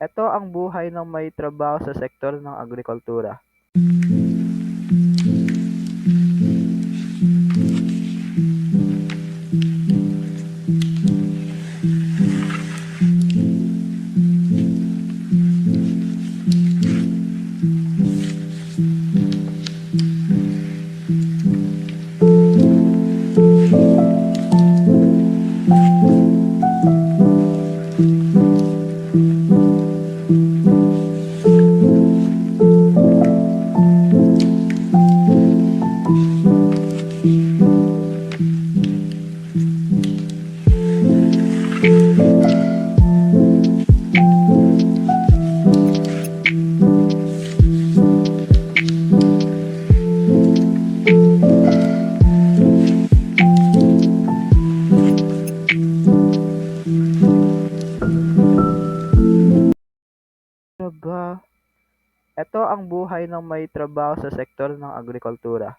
Ito ang buhay ng may trabaho sa sektor ng agrikultura. Ito ang buhay ng may trabaho sa sektor ng agrikultura.